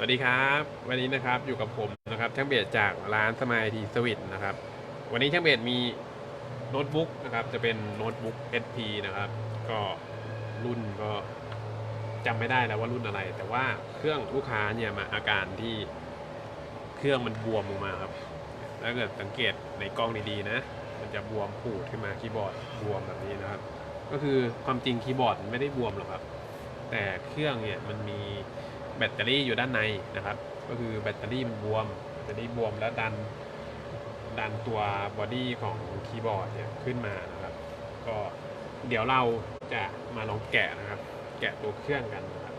สวัสดีครับ วันนี้นะครับอยู่กับผมนะครับช่างเบียดจากร้านสมายทีสวิตนะครับ วันนี้ช่างเบียดมีโน้ตบุ๊กนะครับ จะเป็นโน้ตบุ๊ก HP นะครับ ก็รุ่นก็จำไม่ได้แล้วว่ารุ่นอะไร แต่ว่าเครื่องลูกค้าเนี่ยมาอาการที่เครื่องมันบวมลงมาครับถ้าเกิดสังเกตในกล้องดีๆนะ มันจะบวมปูดขึ้นมาคีย์บอร์ดบวมแบบนี้นะครับ ก็คือความจริงคีย์บอร์ดไม่ได้บวมหรอกครับ แต่เครื่องเนี่ยมันมี แบตเตอรี่อยู่ด้านในนะครับ ก็คือแบตเตอรี่มันบวมแบตเตอรี่บวมแล้วดันดันตัวบอดี้ของคีย์บอร์ดเนี่ยขึ้นมานะครับ ก็เดี๋ยวเราจะมาลองแกะนะครับ แกะตัวเครื่องกันนะครับ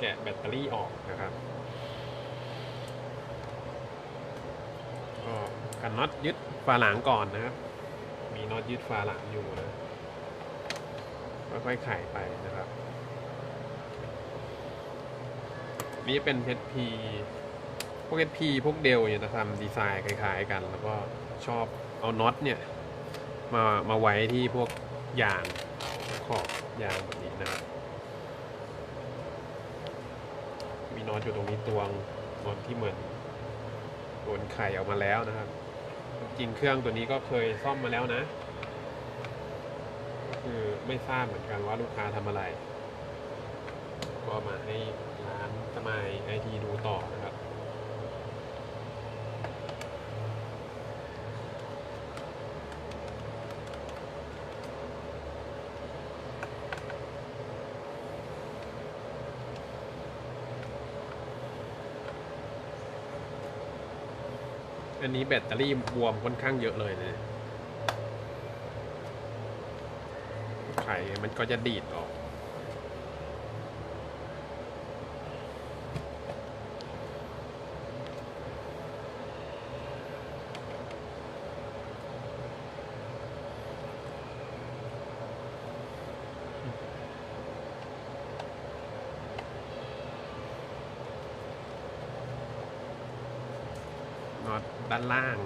แกะแบตเตอรี่ออกนะครับก็กันน็อตยึดฝาหลังก่อนนะครับ มีน็อตยึดฝาหลังอยู่นะค่อยๆไขไปนะครับ นี่เป็น HP พวก HP พวกเดลเนี่ยจะทำดีไซน์คล้ายๆกัน แล้วก็ชอบเอาน็อตเนี่ยมามาไว้ที่พวกยางขอบยางแบบนี้นะครับมีน็อตอยู่ตรงนี้ตวงน็อตที่เหมือนโดนไข่ออกมาแล้วนะครับ จริงเครื่องตัวนี้ก็เคยซ่อมมาแล้วนะ ก็คือไม่ทราบเหมือนกันว่าลูกค้าทำอะไร ก็มาให้ มายไอทีดูต่อนะครับ อันนี้แบตเตอรี่บวมค่อนข้างเยอะเลยนะไข่มันก็จะดีดออก น็อตด้านล่าง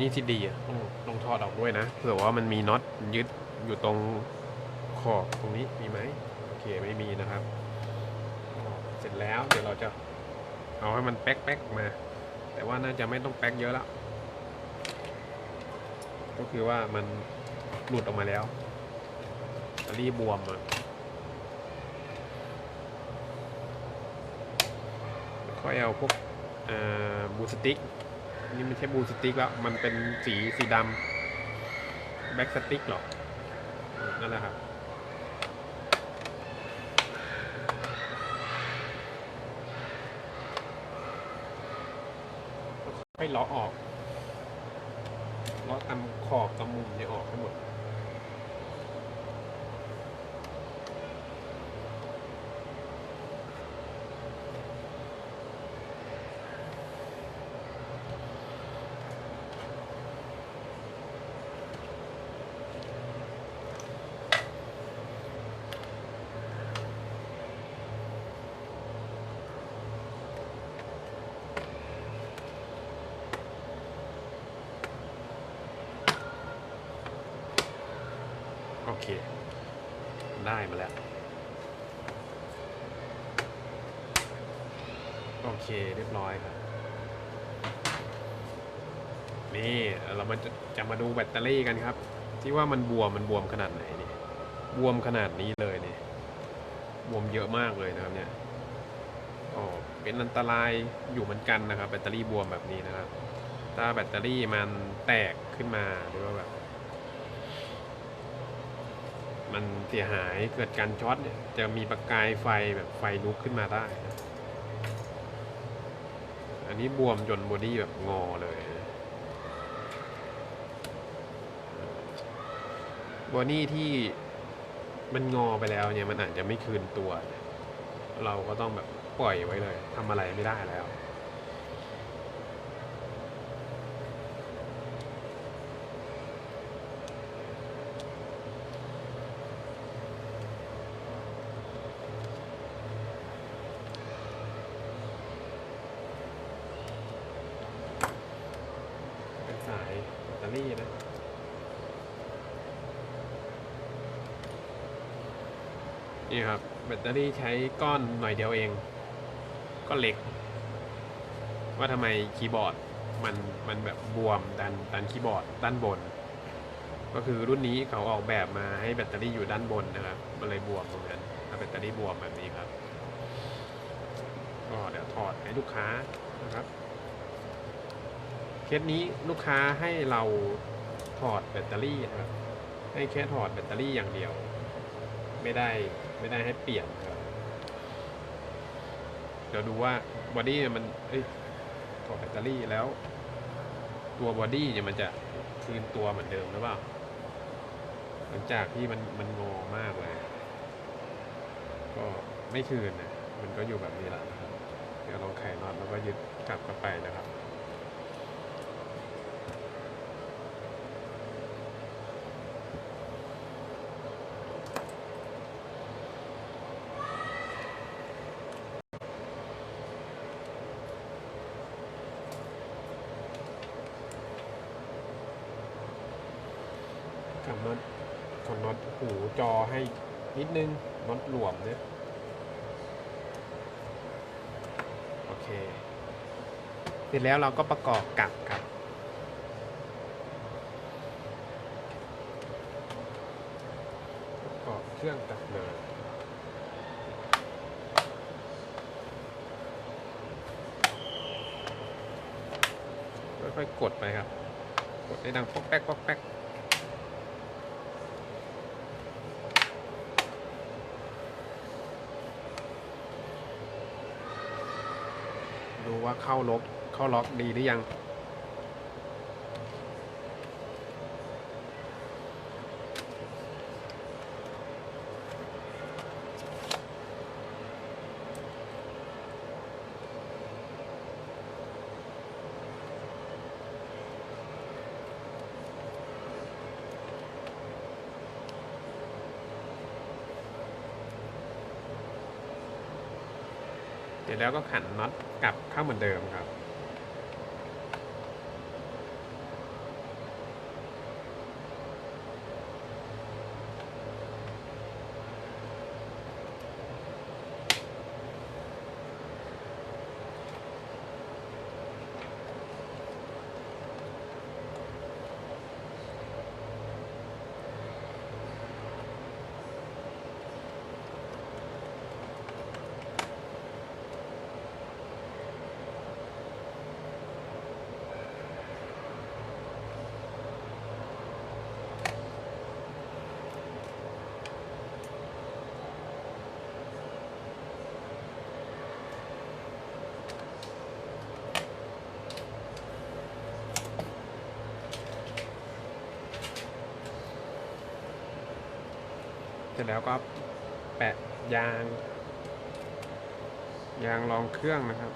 นี่ที่ดีอะต้องต้องถอดออกด้วยนะเผื่อว่ามันมีน็อตยึดอยู่ตรงขอบตรงนี้มีไหมโอเคไม่มีนะครับ แล้ว เดี๋ยวเราจะเอาให้มันแป๊กแป๊กมา แต่ว่าน่าจะไม่ต้องแป๊กเยอะแล้ว ก็คือว่ามันหลุดออกมาแล้วรี่บวมอะค่อยเอาพวกบูสติกนี่ไม่ใช่บูสติกแล้วมันเป็นสีสีดำแบ็กสติกหรอนั่นแหละครับ ให้ล้อออกล้อตามขอบตามมุมเนี่ยออกให้หมด เค ได้มาแล้ว โอเคเรียบร้อยครับ นี่เรามาจะจะมาดูแบตเตอรี่กันครับ ที่ว่ามันบวมมันบวมขนาดไหนนี่บวมขนาดนี้เลยนี่บวมเยอะมากเลยนะครับเนี่ยอ๋อเป็นอันตรายอยู่เหมือนกันนะครับ แบตเตอรี่บวมแบบนี้นะครับ ถ้าแบตเตอรี่มันแตกขึ้นมาหรือว่าแบบ มันเสียหายเกิดการช็อตเนี่ยจะมีประกายไฟแบบไฟลุกขึ้นมาได้ อันนี้บวมจนบอดี้แบบงอเลยบอดี้ที่มันงอไปแล้วเนี่ยมันอาจจะไม่คืนตัว เราก็ต้องแบบปล่อยไว้เลยทำอะไรไม่ได้แล้วายแบตนี้นะนี่ครับแบตเตอรี่ใช้ก้อนหน่อยเดียวเอง ก็เล็ก ว่าทำไมคีย์บอร์ดมันมันแบบบวมดันดันคีย์บอร์ดด้านบน ก็คือรุ่นนี้เขาออกแบบมาให้แบตเตอรี่อยู่ด้านบนนะครับมันเลยบวมตรงนั้นแบตเตอรี่บวมแบบนี้ครับก็เดี๋ยวถอดให้ลูกค้านะครับ เคสนี้ลูกค้าให้เราถอดแบตเตอรี่นะครับ ให้แค่ถอดแบตเตอรี่อย่างเดียว ไม่ได้ไม่ได้ให้เปลี่ยนครับ เดี๋ยวดูว่าบอดี้มันเอ้ยถอดแบตเตอรี่แล้ว ตัวบอดี้เนี่ยมันจะคืนตัวเหมือนเดิมหรือเปล่าหลังจากที่มันมันงอมากเลย ก็ไม่คืนนะมันก็อยู่แบบนี้แหละนะครับ เดี๋ยวลองไขน็อตแล้วก็ยึดกลับเข้าไปนะครับ กับน็อตของน็อตหูจอให้นิดนึงน็อตหลวมเนี่ยโอเค เสร็จแล้วเราก็ประกอบกลับครับประกอบเครื่องกลับมาค่อยๆกดไปครับ กดให้ดังป๊อกแป๊กป๊อกแป๊ก ดูว่าเข้าล็อกเข้าล็อกดีหรือยัง เสร็จแล้วก็ขันน็อต กลับเข้าเหมือนเดิมครับ ร็จแล้วก็แปะยาง ยางรองเครื่องนะครับ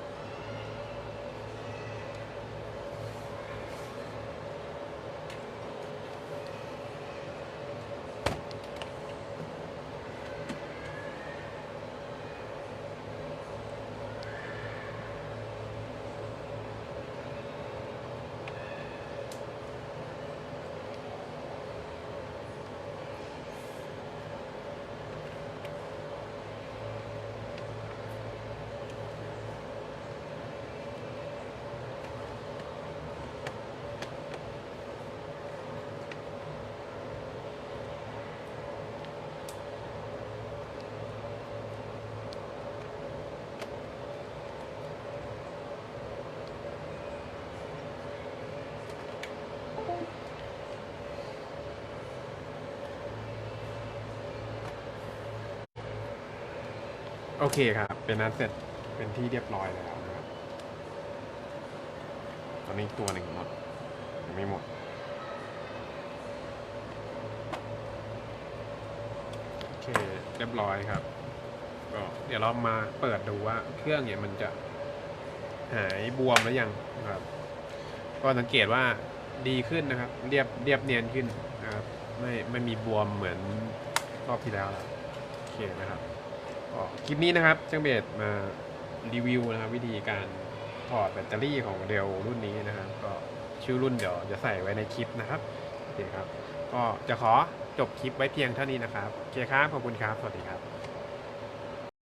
โอเคครับ เป็นนั้นเสร็จเป็นที่เรียบร้อยแล้วนะครับตอนนี้ตัวหนึ่งน็อตยังไม่หมด โอเค เรียบร้อยครับ ก็เดี๋ยวเรามาเปิดดูว่าเครื่องเนี่ยมันจะหายบวมหรือยังนะครับ ก็สังเกตว่าดีขึ้นนะครับ เรียบเรียบเนียนขึ้นนะครับ ไม่ไม่มีบวมเหมือนรอบที่แล้วแล้วโอเคนะครับ คลิปนี้นะครับช่างเบสมารีวิวนะครับ วิธีการถอดแบตเตอรี่ของเดลรุ่นนี้นะครับ ก็ชื่อรุ่นเดี๋ยวจะใส่ไว้ในคลิปนะครับโอเคครับ ก็จะขอจบคลิปไว้เพียงเท่านี้นะครับโอเคครับขอบคุณครับ สวัสดีครับ